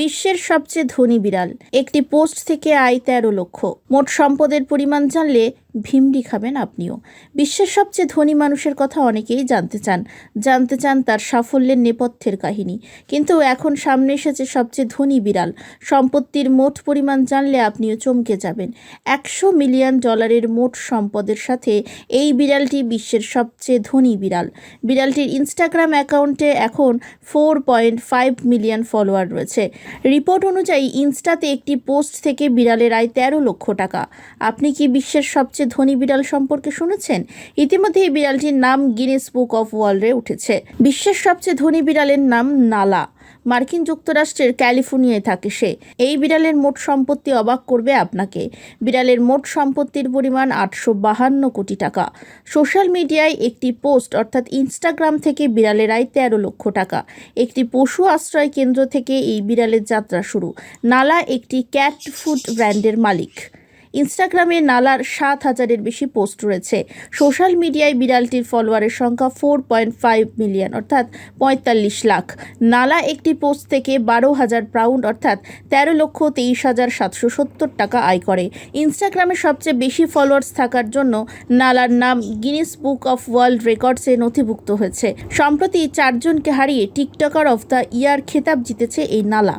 বিশ্বের সবচেয়ে ধনী বিড়াল। একটি পোস্ট থেকে আয় তেরো লক্ষ। মোট সম্পদের পরিমাণ জানলে ভিমড়ি খাবেন আপনিও। বিশ্বের সবচেয়ে ধনী মানুষের কথা অনেকেই জানতে চান। জানতে চান তার সাফল্যের নেপথ্যের কাহিনী। কিন্তু এখন সামনে এসেছে সবচেয়ে ধনী বিড়াল। সম্পত্তির মোট পরিমাণ জানলে আপনিও চমকে যাবেন। একশো মিলিয়ন ডলারের মোট সম্পদের সাথে এই বিড়ালটি বিশ্বের সবচেয়ে ধনী বিড়াল। বিড়ালটির ইনস্টাগ্রাম অ্যাকাউন্টে এখন four point five million follower রয়েছে। রিপোর্ট অনুযায়ী ইনস্টাতে একটি পোস্ট থেকে বিড়ালের আয় তেরো লক্ষ টাকা। আপনি কি বিশ্বের সবচেয়ে ধনী বিড়াল সম্পর্কে শুনেছেন? ইতিমধ্যে এই বিড়ালটির নাম গিনেস বুক অফ ওয়ার্ল্ডে উঠেছে। বিশ্বের সবচেয়ে ধনী বিড়ালের নাম নালা। মার্কিন যুক্তরাষ্ট্রের ক্যালিফোর্নিয়ায় থাকে সে। এই বিড়ালের মোট সম্পত্তি অবাক করবে আপনাকে। বিড়ালের মোট সম্পত্তির পরিমাণ আটশো বাহান্ন কোটি টাকা। সোশ্যাল মিডিয়ায় একটি পোস্ট, অর্থাৎ ইনস্টাগ্রাম থেকে বিড়ালের আয় তেরো লক্ষ টাকা। একটি পশু আশ্রয় কেন্দ্র থেকে এই বিড়ালের যাত্রা শুরু। নালা একটি ক্যাট ফুড ব্র্যান্ডের মালিক। ইনস্টাগ্রামে নালার সাত হাজারের বেশি পোস্ট রয়েছে। সোশ্যাল মিডিয়ায় বিড়ালটির ফলোয়ারের সংখ্যা ফোর পয়েন্ট ফাইভ মিলিয়ন, অর্থাৎ পঁয়তাল্লিশ লাখ। নালা একটি পোস্ট থেকে বারো হাজার পাউন্ড, অর্থাৎ তেরো লক্ষ তেইশ হাজার সাতশো সত্তর টাকা আয় করে। ইনস্টাগ্রামে সবচেয়ে বেশি ফলোয়ার্স থাকার জন্য নালার নাম গিনেস বুক অফ ওয়ার্ল্ড রেকর্ডসে নথিভুক্ত হয়েছে। সম্প্রতি চারজনকে হারিয়ে টিকটকার অফ দ্য ইয়ার খেতাব জিতেছে এই নালা।